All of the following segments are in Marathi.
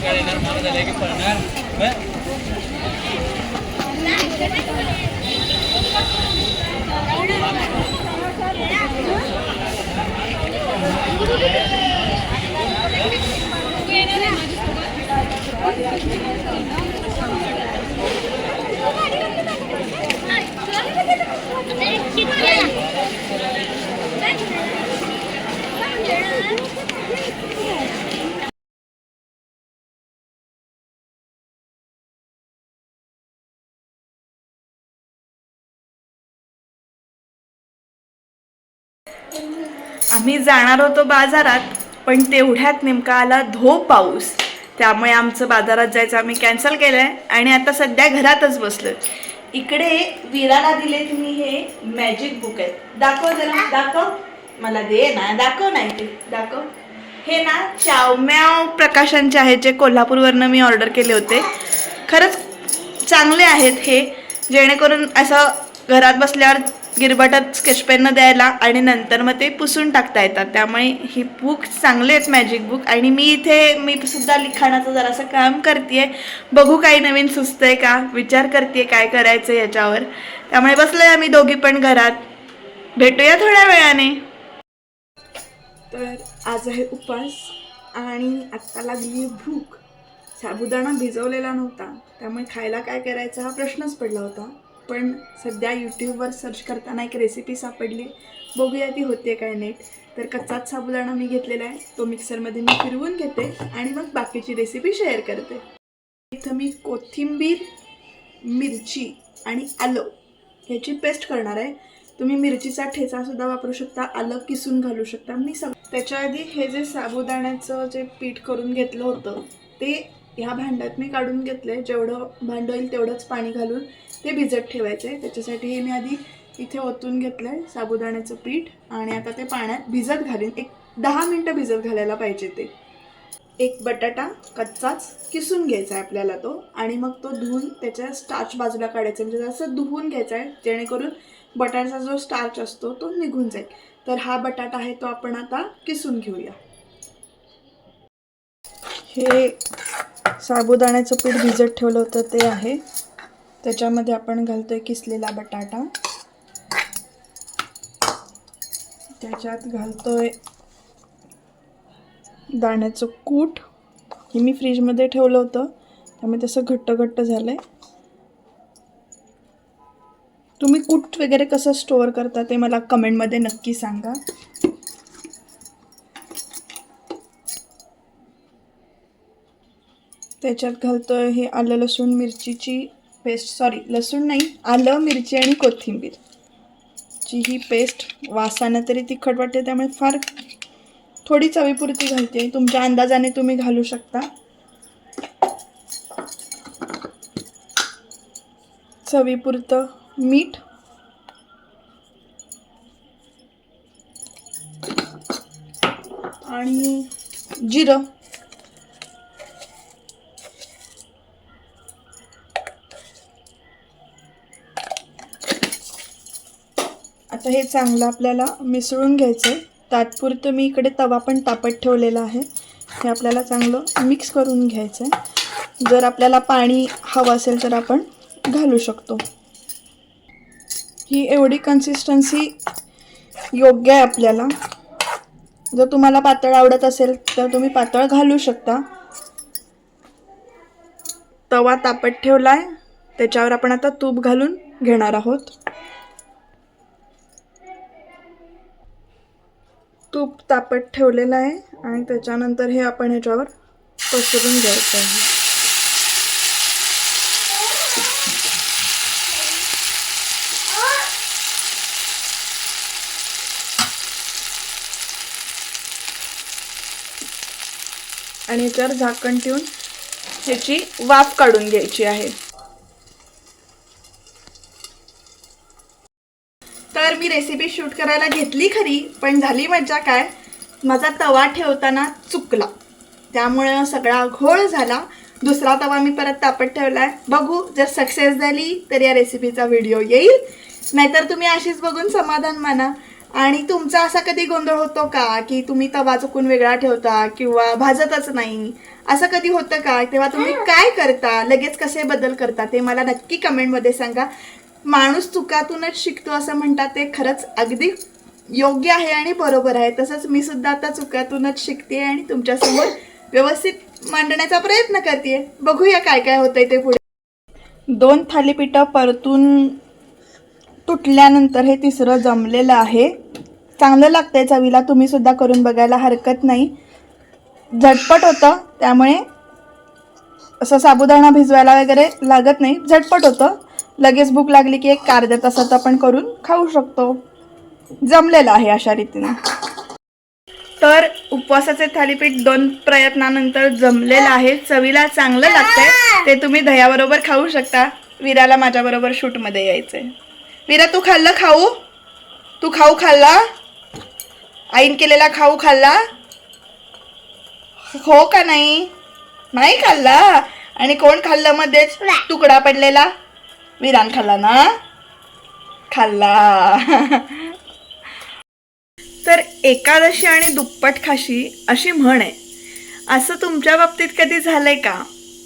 que dejar. आम्ही जाणार होतो बाजारात पण तेवढ्यात नेमका आला धो पाऊस. त्यामुळे आमचं बाजारात जायचं आम्ही कॅन्सल केलं आहे आणि आता सध्या घरातच बसलो इकडे वीराला दिले तुम्ही हे मॅजिक बुक आहेत. दाखव जरा दाखव. मला दे ना दाखव नाही ते दाखव. हे ना चावम्याव प्रकाशांचे आहेत जे कोल्हापूरवरनं मी ऑर्डर केले होते. खरंच चांगले आहेत हे जेणेकरून असं घरात बसल्यावर गिरबटात स्केचपेननं द्यायला आणि नंतर मग ते पुसून टाकता येतात. त्यामुळे ही बुक चांगले आहेत मॅजिक बुक आणि मी इथे मी सुद्धा लिखाणाचं जरासं काम करते बघू काही नवीन सुचतंय का? विचार करते काय करायचं याच्यावर. त्यामुळे बसलोय आम्ही दोघी पण घरात. भेटूया थोड्या वेळाने. तर आज आहे उपास आणि आत्ता लागली भूक. साबुदाणा भिजवलेला नव्हता. त्यामुळे खायला काय करायचा हा प्रश्नच पडला होता. पण सध्या यूट्यूबवर सर्च करताना एक रेसिपी सापडली. बघूया ती होते काय नीट. तर कच्चाच साबुदाणा मी घेतलेला आहे. तो मिक्सरमध्ये मी फिरवून घेते आणि मग बाकीची रेसिपी शेअर करते. इथं मी कोथिंबीर मिरची आणि आलं ह्याची पेस्ट करणार आहे. तुम्ही मिरचीचा ठेचा सुद्धा वापरू शकता आलं किसून घालू शकता. मी सग त्याच्या आधी हे जे साबुदाण्याचं जे पीठ करून घेतलं होतं ते ह्या भांड्यात मी काढून घेतलं आहे जेवढं भांडं होईल तेवढंच पाणी घालून. ते भिजत ठेवायचं. आहे त्याच्यासाठी हे मी आधी इथे ओतून घेतलं आहे साबुदाण्याचं पीठ आणि आता ते पाण्यात भिजत घालीन. एक दहा मिनटं भिजत घालायला पाहिजे ते. एक बटाटा कच्चाच किसून घ्यायचा आहे आपल्याला तो. आणि मग तो धुवून त्याच्या स्टार्च बाजूला काढायचा म्हणजे असं धुवून घ्यायचा आहे जेणेकरून बटाट्याचा जो स्टार्च असतो तो निघून जाईल. तर हा बटाटा आहे तो आपण आता किसून घेऊया. हे साबुदाण्याचं पीठ भिजत ठेवलं होतं ते आहे. त्याच्यामध्ये आपण घालतोय किसलेला बटाटा. त्याच्यात घालतोय दाण्याचं कूट. हे मी फ्रीजमध्ये ठेवलं होतं. त्यामुळे तसं घट्ट घट्ट झालं आहे तुम्ही कूट वगैरे कसं स्टोअर करता ते मला कमेंटमध्ये नक्की सांगा. त्याच्यात घालतोय हे आलं लसूण मिरचीची पेस्ट सॉरी लसूण नाही आलं मिरची आणि कोथिंबीर. ची ही पेस्ट वासानं तरी तिखट वाटते त्यामुळे फार थोडी चवीपुरती घालते. तुमच्या अंदाजाने तुम्ही घालू शकता. चवीपुरतं मीठ. आणि जिरं. आता हे चांगलं आपल्याला मिसळून घ्यायचं आहे तात्पुरतं मी इकडे तवा पण तापत ठेवलेला आहे. हे आपल्याला चांगलं मिक्स करून घ्यायचं आहे जर आपल्याला पाणी हवं असेल तर आपण घालू शकतो. ही एवढी कन्सिस्टन्सी योग्य आहे आपल्याला. जर तुम्हाला पातळ आवडत असेल तर तुम्ही पातळ घालू शकता. तवा तापत ठेवला आहे त्याच्यावर आपण आता तूप घालून घेणार आहोत. तूप तापत ठेवलेलं आहे आणि त्याच्यानंतर हे आपण ह्याच्यावर पसरून घ्यायचं आहे. आणि याच्यावर झाकण ठेवून ह्याची वाफ काढून घ्यायची आहे तर मी रेसिपी शूट करायला घेतली खरी पण झाली मजा काय? माझा तवा ठेवताना चुकला. त्यामुळं सगळा घोळ झाला. दुसरा तवा मी परत तापत ठेवलाय. बघू जर सक्सेस झाली तर या रेसिपीचा व्हिडिओ येईल. नाहीतर तुम्ही अशीच बघून समाधान माना. आणि तुमचा असा कधी गोंधळ होतो का की तुम्ही तवा चुकून वेगळा ठेवता किंवा भाजतच नाही? असं कधी होतं का? तेव्हा तुम्ही काय करता? लगेच कसे बदल करता? ते मला नक्की कमेंटमध्ये सांगा. माणूस चुकातूनच शिकतो असं म्हणतात ते खरंच अगदी योग्य आहे आणि बरोबर आहे. तसंच मी सुद्धा आता चुकातूनच शिकते आणि तुमच्यासमोर व्यवस्थित मांडण्याचा प्रयत्न करते. बघूया काय काय होतंय ते पुढे. दोन थालीपीठं परतून तुटल्यानंतर हे तिसरं जमलेलं आहे. चांगलं लागतंय चवीला तुम्ही सुद्धा करून बघायला हरकत नाही. झटपट होतं त्यामुळे असं साबुदाणा भिजवायला वगैरे लागत नाही. झटपट होतं. लगेच भूक लागली की एक अर्ध्या तासात आपण करून खाऊ शकतो. जमलेलं आहे अशा रीतीने. तर उपवासाचे थालीपीठ दोन प्रयत्नानंतर जमलेलं आहे. चवीला चांगलं लागतंय. ते तुम्ही दह्याबरोबर खाऊ शकता. विराला माझ्याबरोबर शूटमध्ये यायचंय. विरा तू खाल्लं खाऊ? तू खाऊ खाल्ला? आईन केलेला खाऊ खाल्ला? हो का नाही? नाही खाल्ला? आणि कोण खाल्लं मध्येच? तुकडा पडलेला? विरान खाल्ला ना खाल्ला तर एकादशी आणि दुप्पट खाशी अशी म्हण आहे. असं तुमच्या बाबतीत कधी झालंय का?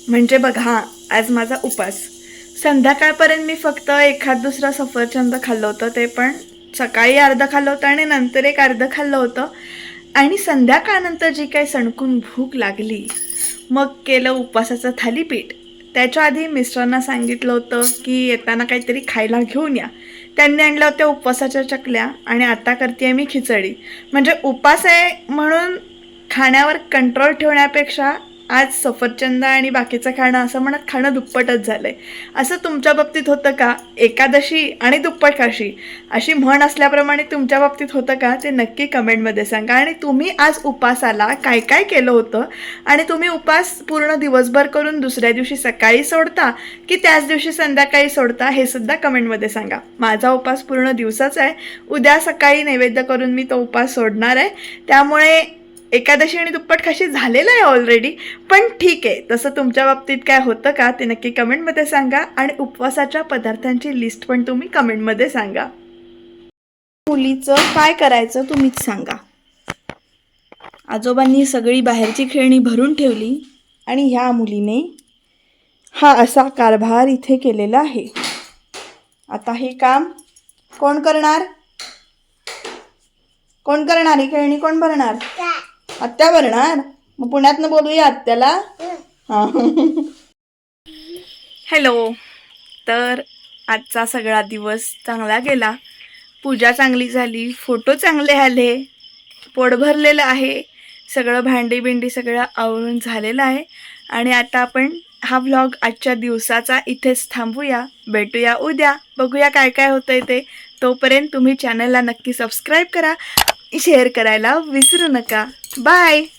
म्हणजे बघा आज माझा उपास संध्याकाळपर्यंत मी फक्त एखाद दुसरा सफरचंद खाल्लं होतं ते पण सकाळी अर्ध खाल्लं होतं आणि नंतर एक अर्ध खाल्लं होतं. आणि संध्याकाळनंतर जी काही सणकून भूक लागली मग केलं उपवासाचं थालीपीठ. त्याच्या आधी मिस्टरांना सांगितलं होतं की येताना काहीतरी खायला घेऊन या. त्यांनी आणल्या होत्या उपवासाच्या चकल्या आणि आता करते मी खिचडी. म्हणजे उपास आहे म्हणून खाण्यावर कंट्रोल ठेवण्यापेक्षा आज सफरचंद आणि बाकीचं खाणं असं म्हणत खाणं दुप्पटच झालंय. असं तुमच्या बाबतीत होतं का? एकादशी आणि दुप्पट काशी अशी म्हण असल्याप्रमाणे तुमच्या बाबतीत होतं का? ते नक्की कमेंटमध्ये सांगा. आणि तुम्ही आज उपासाला काय काय केलं होतं? आणि तुम्ही उपास पूर्ण दिवसभर करून दुसऱ्या दिवशी सकाळी सोडता की त्याच दिवशी संध्याकाळी सोडता हे सुद्धा कमेंटमध्ये सांगा. माझा उपास पूर्ण दिवसाचा आहे. उद्या सकाळी नैवेद्य करून मी तो उपास सोडणार आहे. त्यामुळे एकादशी आणि दुप्पट खाशी झालेलं आहे ऑलरेडी पण ठीक आहे. तसं तुमच्या बाबतीत काय होतं का ते नक्की कमेंटमध्ये सांगा आणि उपवासाच्या पदार्थांची लिस्ट पण तुम्ही कमेंटमध्ये सांगा. मुलीचं काय करायचं तुम्हीच सांगा. आजोबांनी सगळी बाहेरची खेळणी भरून ठेवली आणि ह्या मुलीने हा असा कारभार इथे केलेला आहे. आता हे काम कोण करणार? कोण करणार? ही खेळणी कोण भरणार? आत्या भरणार? मग पुण्यातनं बोलूया आत्याला. हां. हॅलो. तर आजचा सगळा दिवस चांगला गेला. पूजा चांगली झाली फोटो चांगले आले पोट भरलेलं आहे. सगळं भांडी बिंडी सगळं आवरून झालेलं आहे. आणि आता आपण हा व्लॉग आजच्या दिवसाचा इथेच थांबूया भेटूया उद्या. बघूया काय काय होतंय ते. तोपर्यंत तुम्ही चॅनलला नक्की सबस्क्राईब करा. शेअर करायला विसरू नका. Bye!